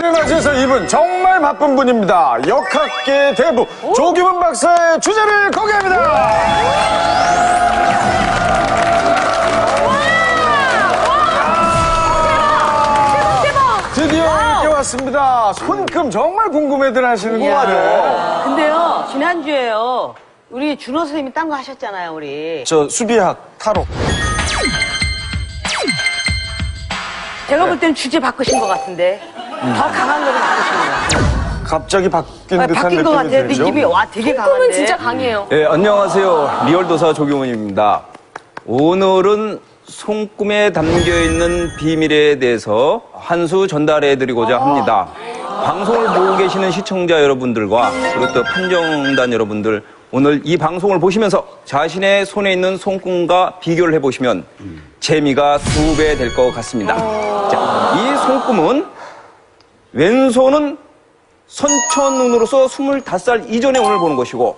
를 맞이해서 이분 정말 바쁜 분입니다. 역학계 대부 조기문 박사의 주제를 공개합니다. 왔습니다. 손금 정말 궁금해들 하시는 거 같아요. 근데요, 지난주에요. 우리 준호 선생님이 딴 거 하셨잖아요, 우리. 저 수비학 타로. 제가 볼 때는 주제 바꾸신 것 같은데. 더 강한 거로 바꾸신 것 같아요. 갑자기 바뀐 아, 듯한 바뀐 것 느낌이 같아요. 들죠. 느낌이 와, 되게 강한데. 꿈은 진짜 강해요. 예, 안녕하세요. 리얼 도사 조경훈입니다. 오늘은 손꿈에 담겨 있는 비밀에 대해서 한 수 전달해 드리고자 합니다. 방송을 보고 계시는 시청자 여러분들과 그리고 또 판정단 여러분들 오늘 이 방송을 보시면서 자신의 손에 있는 손꿈과 비교를 해보시면 재미가 두 배 될 것 같습니다. 자, 이 손꿈은 왼손은 선천눈으로서 25살 이전에 오늘 보는 것이고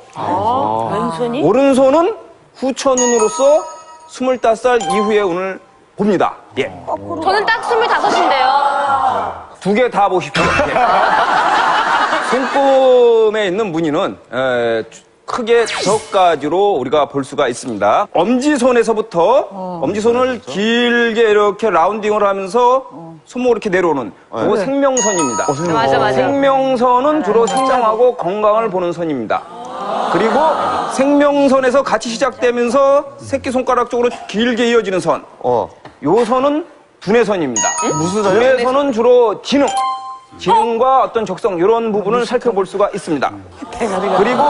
왼손이? 오른손은 후천운으로서 25살 이후에 오늘 봅니다. 예. 저는 딱 25인데요. 두 개 다 보십시오. 예. 손금에 있는 무늬는 에, 크게 적 가지로 우리가 볼 수가 있습니다. 엄지손에서부터 엄지손을 길게 이렇게 라운딩을 하면서 손목을 이렇게 내려오는 그거 생명선입니다. 맞아, 맞아. 생명선은 주로 생명하고 건강을 보는 선입니다. 그리고 생명선에서 같이 시작되면서 새끼손가락 쪽으로 길게 이어지는 선. 어. 요 선은 분해선입니다. 무슨 선이요? 분해선은 주로 지능, 지능과 어떤 적성 이런 부분을 살펴볼 수가 있습니다. 그리고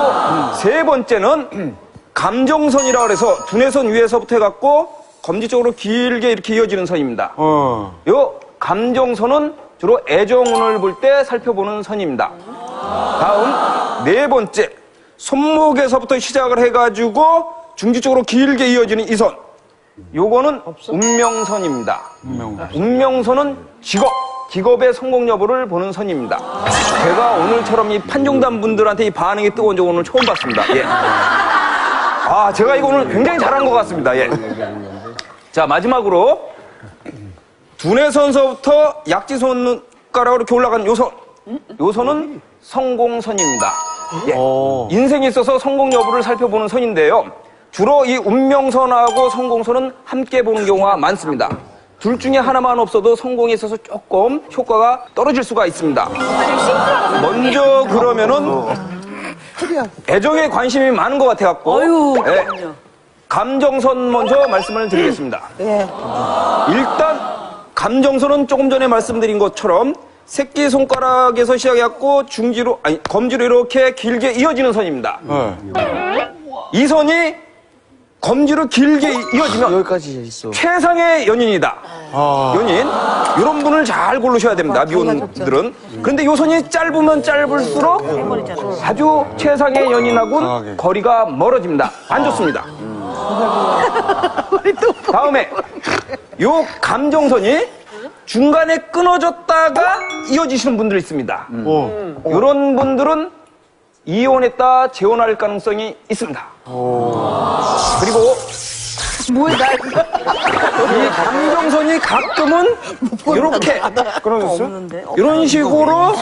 세 번째는 감정선이라 그래서 분해선 위에서부터 해갖고 검지 쪽으로 길게 이렇게 이어지는 선입니다. 어. 요 감정선은 주로 애정운을 볼 때 살펴보는 선입니다. 다음 네 번째 손목에서부터 시작을 해가지고 중지 쪽으로 길게 이어지는 이 선. 요거는 운명선입니다. 운명선은 직업, 직업의 성공 여부를 보는 선입니다. 제가 오늘처럼 이 판정단 분들한테 이 반응이 뜨거운 적 오늘 처음 봤습니다. 예. 아, 제가 이거 오늘 굉장히 잘한 것 같습니다. 예. 자, 마지막으로 두뇌선서부터 약지손가락으로 이렇게 올라간 요선. 요선은 성공선입니다. 예. 인생에 있어서 성공 여부를 살펴보는 선인데요. 주로 이 운명선하고 성공선은 함께 보는 경우가 많습니다. 둘 중에 하나만 없어도 성공에 있어서 조금 효과가 떨어질 수가 있습니다. 먼저 그러면은 애정에 관심이 많은 것 같아갖고 어휴, 예, 그럼요. 감정선 먼저 말씀을 드리겠습니다. 예. 일단 감정선은 조금 전에 말씀드린 것처럼 새끼 손가락에서 시작해갖고 중지로 아니 검지로 이렇게 길게 이어지는 선입니다. 네. 이 선이 검지로 길게 이어지면 여기까지 있어. 최상의 연인이다. 아. 연인 이런 분을 잘 고르셔야 됩니다. 미혼들은. 그런데 요 선이 짧으면 짧을수록 아주 최상의 연인하고는. 거리가 멀어집니다. 안 좋습니다. 다음에 요 감정선이 중간에 끊어졌다가 이어지시는 분들이 있습니다. 어. 이런 분들은 이혼했다 재혼할 가능성이 있습니다. 그리고 뭐야, 나이 감정선이 가끔은 이렇게? 없는데. 이런 식으로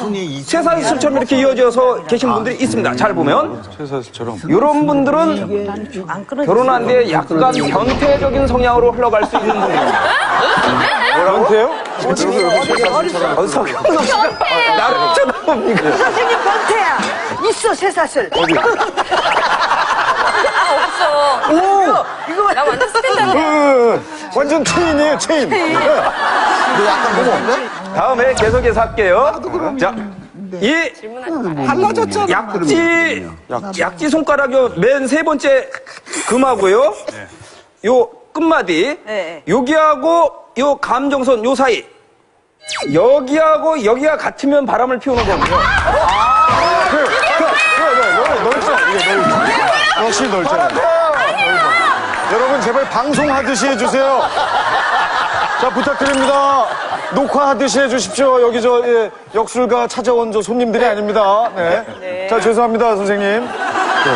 쇠사슬처럼 이렇게 이어져서 계신 분들이 있습니다. 잘 보면 최사슬처럼. 이런 분들은 안. 결혼한 뒤에 약간 변태적인 성향으로 흘러갈 수 있는 분들입니다. 뭐라고요? 어디서 나를 쳐다봅니까? 선생님 변태야. 있어, 새사슬. 오, 이거 나 완전 스탠다드. 그, 완전 체인이에요, 체인. 다음에 계속해서 할게요. 자, 이 약지 약지 손가락 요 맨 세 번째 금하고요. 요 끝마디 네. 여기하고 요 감정선 요 사이 여기하고 여기가 같으면 바람을 피우는 거고요. 그, 그, 그, 그, 넓잖아. 이게 넓 역시 넓잖아. 여러분, 제발 방송하듯이 해주세요. 자, 부탁드립니다. 녹화하듯이 해주십시오. 여기 저, 예, 역술가 찾아온 저 손님들이 아닙니다. 네. 자, 죄송합니다, 선생님.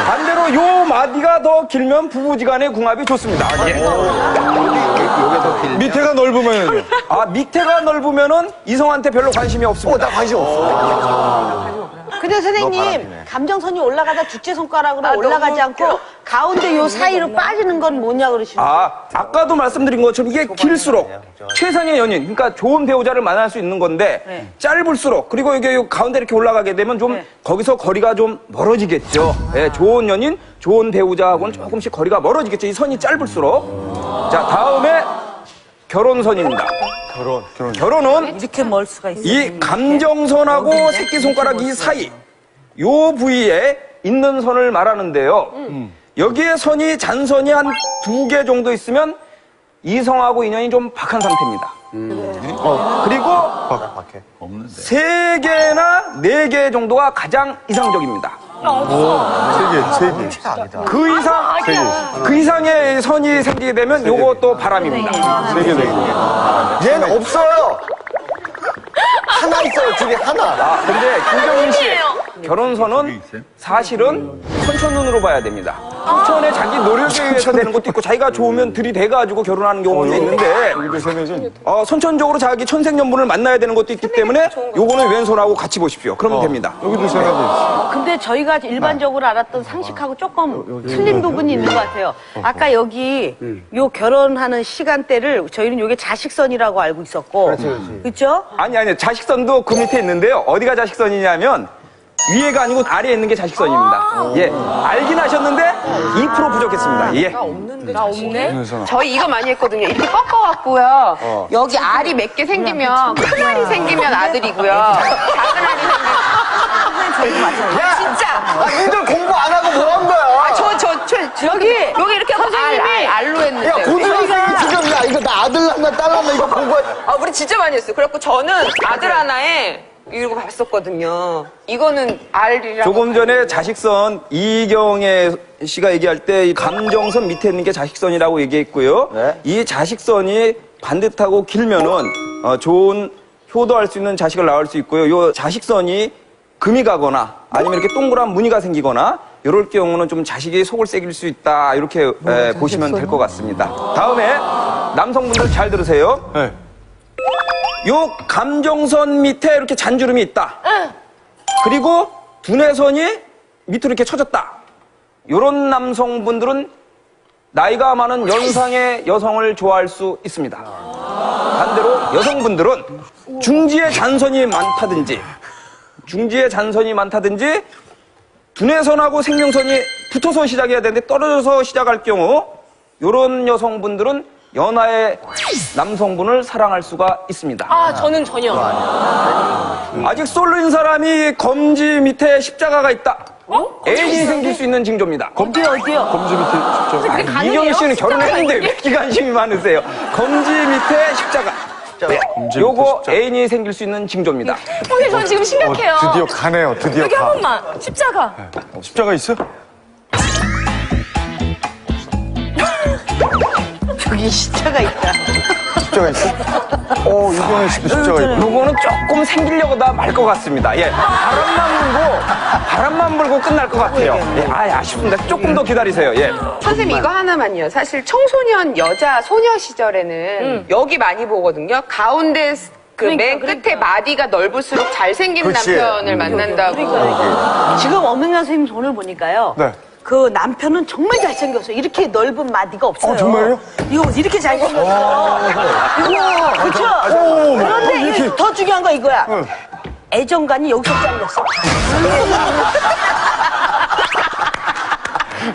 반대로 요 마디가 더 길면 부부지간의 궁합이 좋습니다. 예. 요게 더 길. 밑에가 넓으면요. 아, 밑에가 넓으면은 이성한테 별로 관심이 없습니다. 나 관심 없어. 근데 선생님, 감정선이 올라가다 둘째 손가락으로 올라가지 않고 가운데 요 사이로 빠지는 건 뭐냐 그러시는 거예요? 아, 아까도 말씀드린 것처럼 이게 길수록 최상의 연인, 그러니까 좋은 배우자를 만날 수 있는 건데 네. 짧을수록 그리고 이게 요 가운데 이렇게 올라가게 되면 좀 네. 거기서 거리가 좀 멀어지겠죠. 예, 좋은 연인, 좋은 배우자하고는 조금씩 거리가 멀어지겠죠. 이 선이 짧을수록. 자, 다음에 결혼선입니다. 결혼, 결혼. 결혼 은 이렇게 멀 수가 있어요. 이 감정선하고 새끼손가락 이 사이 요 부위에 있는 선을 말하는데요. 여기에 선이 잔선이 한 두 개 정도 있으면 이성하고 인연이 좀 박한 상태입니다. 어, 그리고. 세 개나 네 개 정도가 가장 이상적입니다. 세 개, 세 개. 아니다. 그 이상 세 개. 그 이상의 선이 생기게 되면 요것도 바람입니다. 세 개, 네 개. 얘는 없어요. 하나 있어요. 둘이 하나. 아, 근데 김정민 씨 결혼선은 사실은 천천눈으로 봐야 됩니다. 천천에 자기 노력에 의해서 되는 것도 있고 자기가 좋으면 들이대가지고 결혼하는 경우도 있는데 여기도 세 개지? 어, 선천적으로 자기 천생연분을 만나야 되는 것도 있기 때문에 요거는 왼손하고 같이 보십시오. 그러면 됩니다. 여기도 세 가지. 근데 저희가 일반적으로 알았던 상식하고 조금 틀린 부분이 있는 것 같아요. 아까 여기 요 결혼하는 시간대를 저희는 요게 자식선이라고 알고 있었고. 그렇죠? 아니 아니 자식선도 그 밑에 있는데요. 어디가 자식선이냐면 위에가 아니고 아래에 있는 게 자식선입니다. 예, 알긴 하셨는데 2% 부족했습니다. 예. 나 없네? 그래서 저희 이거 많이 했거든요. 이렇게 꺾어갖고요. 여기 알이 몇 개 생기면 큰 알이 생기면 아들이고요. 작은 알이 생기면 야 진짜. 아, 니들 공부 안 하고 뭐 한 거야? 저저 저 여기 여기 이렇게 알, 알 알로 했는데. 야, 고등학생이 지금, 야, 이거 나 아들 낳나 딸 낳나 이거 보고. 아 우리 진짜 많이 했어요. 그래갖고 저는 아들 하나에 이러고 봤었거든요. 이거는 알이라고. 조금 전에 자식선 이경애 씨가 얘기할 때 이 감정선 밑에 있는 게 자식선이라고 얘기했고요. 네. 이 자식선이 반듯하고 길면은 어, 좋은 효도할 수 있는 자식을 낳을 수 있고요. 요 자식선이 금이 가거나 아니면 이렇게 동그란 무늬가 생기거나 이럴 경우는 좀 자식이 속을 새길 수 있다 이렇게 에, 보시면 될 것 같습니다. 다음에 남성분들 잘 들으세요. 네. 요 감정선 밑에 이렇게 잔주름이 있다. 그리고 두뇌선이 밑으로 이렇게 쳐졌다. 요런 남성분들은 나이가 많은 연상의 여성을 좋아할 수 있습니다. 반대로 여성분들은 중지의 잔선이 많다든지 중지의 잔선이 많다든지 두뇌선하고 생명선이 붙어서 시작해야 되는데 떨어져서 시작할 경우 요런 여성분들은 연하의 남성분을 사랑할 수가 있습니다. 아, 저는 전혀. 아직 솔로인 사람이 검지 밑에 십자가가 있다. 애인이 생길 수 있는 징조입니다. 어디 어디요? 검지 밑에 십자가. 그게 가능해요? 이경희 씨는 결혼했는데 왜 이렇게 관심이 많으세요? 검지 밑에 십자가. 네, 검지 밑에 요거 십자가. 애인이 생길 수 있는 징조입니다. 선생님, 전 지금 어, 심각해요. 드디어 가네요, 드디어 여기 한 가. 번만. 십자가. 십자가 있어? 저기 십자가 있다. 십자가 있어? 어, 이경혜 씨도 십자가 있고. 요거는 조금 생기려고 다 말 것 같습니다. 예, 바람만 불고 바람만 불고 끝날 것 같아요. 예, 아, 아쉽습니다. 조금 더 기다리세요. 예. 선생님 이거 하나만요. 사실 청소년 여자 소녀 시절에는 여기 많이 보거든요. 가운데 그 맨 그러니까, 끝에 마디가 넓을수록 잘생긴 그치. 남편을 만난다고. 지금 엄영란 선생님 손을 보니까요. 네. 그 남편은 정말 잘생겼어요. 이렇게 넓은 마디가 없어요. 어, 정말요? 이거 이렇게 잘생겼어요. 이거, 그쵸? 오, 그런데 어, 이렇게. 이게 더 중요한 거 이거야. 응. 애정관이 여기서 잘렸어.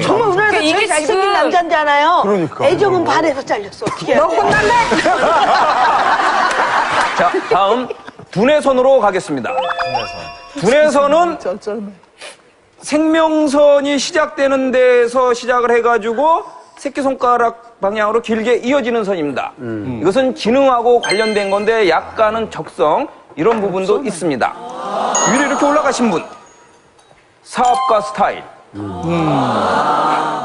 정말 우리나라 이게 제일 잘생긴 지금- 남자잖아요. 그러니까. 애정은 반에서 잘렸어. 어떻게 너 혼날래? 자, 다음 두뇌선으로 가겠습니다. 두뇌선은 생명선이 시작되는 데서 시작을 해가지고 새끼손가락 방향으로 길게 이어지는 선입니다. 이것은 기능하고 관련된 건데 약간은 적성 이런 부분도 있습니다. 위로 이렇게 올라가신 분 사업가 스타일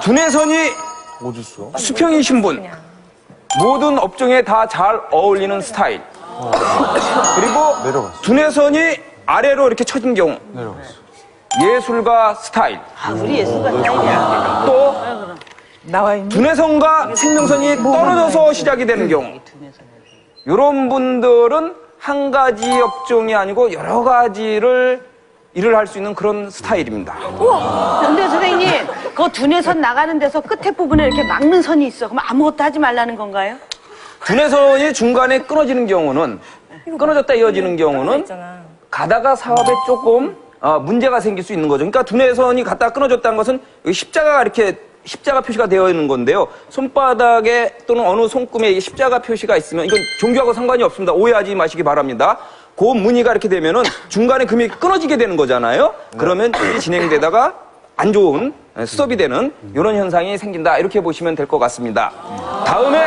두뇌선이 어딨어? 수평이신 분 모든 업종에 다 잘 어울리는 스타일 그리고 내려갔어. 두뇌선이 아래로 이렇게 쳐진 경우 내려갔어. 예술가 스타일 아, 우리 예술가 스타일이야. 또 나와 있는. 두뇌선과 생명선이 떨어져서 시작이 되는 경우 이런 분들은 한 가지 업종이 아니고 여러 가지를 일을 할 수 있는 그런 스타일입니다. 근데 선생님, 그 두뇌선 나가는 데서 끝에 부분에 이렇게 막는 선이 있어. 그럼 아무것도 하지 말라는 건가요? 두뇌선이 중간에 끊어지는 경우는 끊어졌다 이어지는 경우는 가다가 사업에 조금 어, 문제가 생길 수 있는 거죠. 그러니까 두뇌선이 갔다 끊어졌다는 것은 십자가가 이렇게 십자가 표시가 되어 있는 건데요. 손바닥에 또는 어느 손금에 이 십자가 표시가 있으면 이건 종교하고 상관이 없습니다. 오해하지 마시기 바랍니다. 그 무늬가 이렇게 되면은 중간에 금이 끊어지게 되는 거잖아요. 그러면 일이 진행되다가 안 좋은 스톱이 되는 이런 현상이 생긴다. 이렇게 보시면 될 것 같습니다. 다음에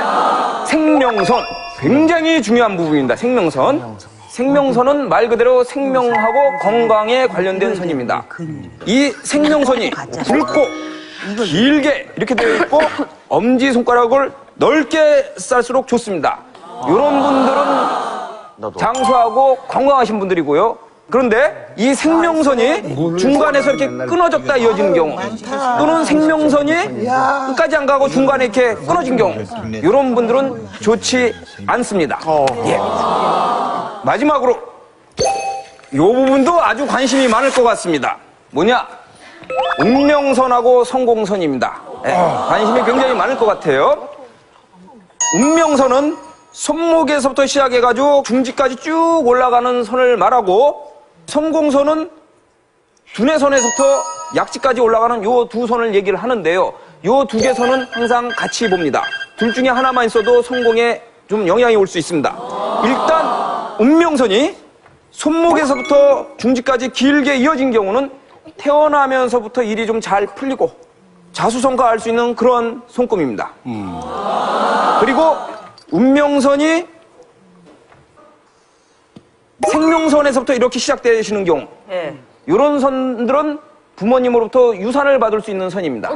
생명선. 굉장히 중요한 부분입니다. 생명선. 생명선은 말 그대로 생명하고 건강에 관련된 선입니다. 이 생명선이 굵고 길게 이렇게 되어 있고 엄지 손가락을 넓게 쌀수록 좋습니다. 이런 분들은 장수하고 건강하신 분들이고요. 그런데 이 생명선이 중간에서 이렇게 끊어졌다 이어지는 경우 또는 생명선이 끝까지 안 가고 중간에 이렇게 끊어진 경우 이런 분들은 좋지 않습니다. 예. 마지막으로 이 부분도 아주 관심이 많을 것 같습니다. 뭐냐? 운명선하고 성공선입니다. 예, 관심이 굉장히 많을 것 같아요. 운명선은 손목에서부터 시작해가지고 중지까지 쭉 올라가는 선을 말하고 성공선은 두뇌선에서부터 약지까지 올라가는 요 두 선을 얘기를 하는데요. 요 두 개 선은 항상 같이 봅니다. 둘 중에 하나만 있어도 성공에 좀 영향이 올 수 있습니다. 일단 운명선이 손목에서부터 중지까지 길게 이어진 경우는 태어나면서부터 일이 좀 잘 풀리고 자수성가할 수 있는 그런 손금입니다. 그리고 운명선이 생명선에서부터 이렇게 시작되시는 경우 예. 이런 선들은 부모님으로부터 유산을 받을 수 있는 선입니다.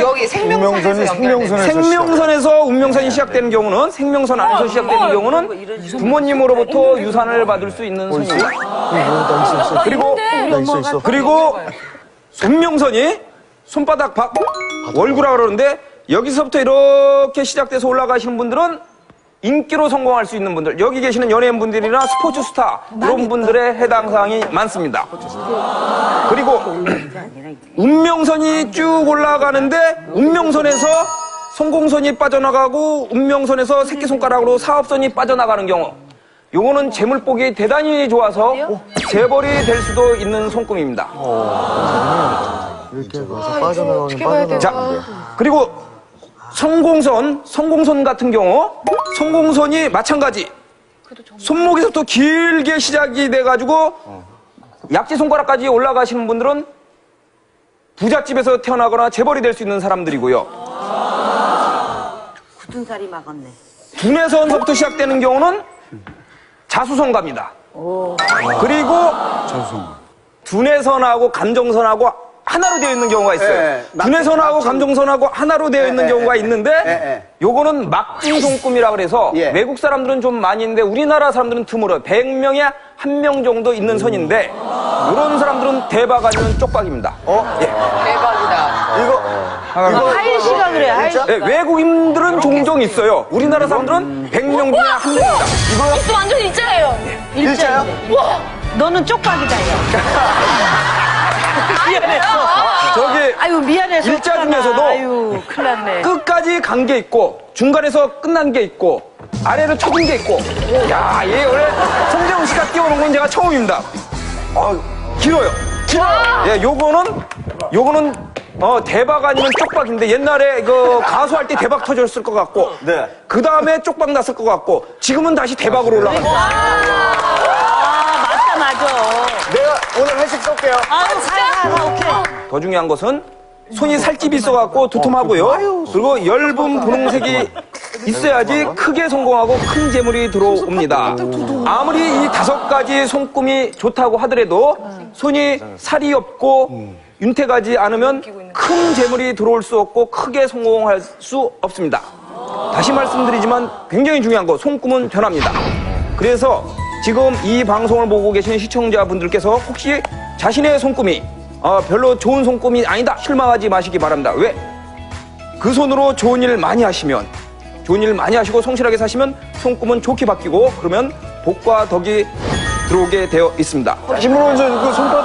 여기 생명선에서 운명선이 연결돼서. 생명선에서 생명선에서 운명선이 시작되는 경우는 생명선 안에서 시작되는 경우는 부모님으로부터 유산을 받을 수 있는 선입니다. 그리고 나 있어 있어. 그리고 운명선이 손바닥 밖 월구라 그러는데 여기서부터 이렇게 시작돼서 올라가시는 분들은 인기로 성공할 수 있는 분들 여기 계시는 연예인분들이나 스포츠 스타 이런 분들의 해당 사항이 많습니다. 그리고 운명선이 쭉 올라가는데 운명선에서 성공선이 빠져나가고 운명선에서 새끼손가락으로 사업선이 빠져나가는 경우 요거는 재물복이 대단히 좋아서 재벌이 될 수도 있는 손금입니다. 이렇게 해서 빠져나가긴 빠져나가. 자, 그리고 성공선, 성공선 같은 경우 성공선이 마찬가지 손목에서부터 길게 시작이 돼가지고 약지 손가락까지 올라가시는 분들은 부잣집에서 태어나거나 재벌이 될 수 있는 사람들이고요. 굳은 살이 막았네. 두뇌선서부터 시작되는 경우는 자수성가입니다. 그리고 두뇌선하고 감정선하고 하나로 되어 있는 경우가 있어요. 예, 막- 두뇌선하고 막힌- 감정선하고 하나로 되어 있는 예, 경우가 예, 있는데 예, 예. 요거는 막중손금이라 그래서 예. 외국 사람들은 좀 많이 있는데 우리나라 사람들은 드물어요. 100명에 한 명 정도 있는 선인데 이런 사람들은 대박 아니면 쪽박입니다. 대박이다. 이거 이거 하일 씨가 그래, 하일 씨. 예, 외국인들은 종종 있어요. 우리나라 사람들은 100명 중에 한 명입니다. 이거 완전 일자예요. 일자요? 너는 쪽박이다, 야. 미안했어. 저기 아유, 미안해서. 일자 어떡하나. 중에서도 아유, 큰일 났네. 끝까지 간 게 있고 중간에서 끝난 게 있고 아래로 쳐진 게 있고 야, 얘 원래 송재훈 씨가 띄워놓은 건 제가 처음입니다. 어, 길어요. 길어요. 예, 요거는 요거는 어, 대박 아니면 쪽박인데 옛날에 그 가수 할 때 대박 터졌을 것 같고 네. 그 다음에 쪽박 났을 것 같고 지금은 다시 대박으로 올라갔어요. 아, 맞다, 맞아. 내가 오늘 회식 쏠게요. 아유, 가, 가, 가, 오케이. 더 중요한 것은 손이 살집이 있어갖고 두툼하고요. 그리고 엷은 분홍색이 있어야지 크게 성공하고 큰 재물이 들어옵니다. 아무리 이 다섯 가지 손금이 좋다고 하더라도 손이 살이 없고 윤택하지 않으면 큰 재물이 들어올 수 없고 크게 성공할 수 없습니다. 다시 말씀드리지만 굉장히 중요한 거 손금은 변합니다. 그래서 지금 이 방송을 보고 계신 시청자분들께서 혹시 자신의 손금이 아, 별로 좋은 손금이 아니다. 실망하지 마시기 바랍니다. 왜? 그 손으로 좋은 일 많이 하시면, 좋은 일 많이 하시고 성실하게 사시면 손금은 좋게 바뀌고, 그러면 복과 덕이 들어오게 되어 있습니다. 신문 원전 그 손바닥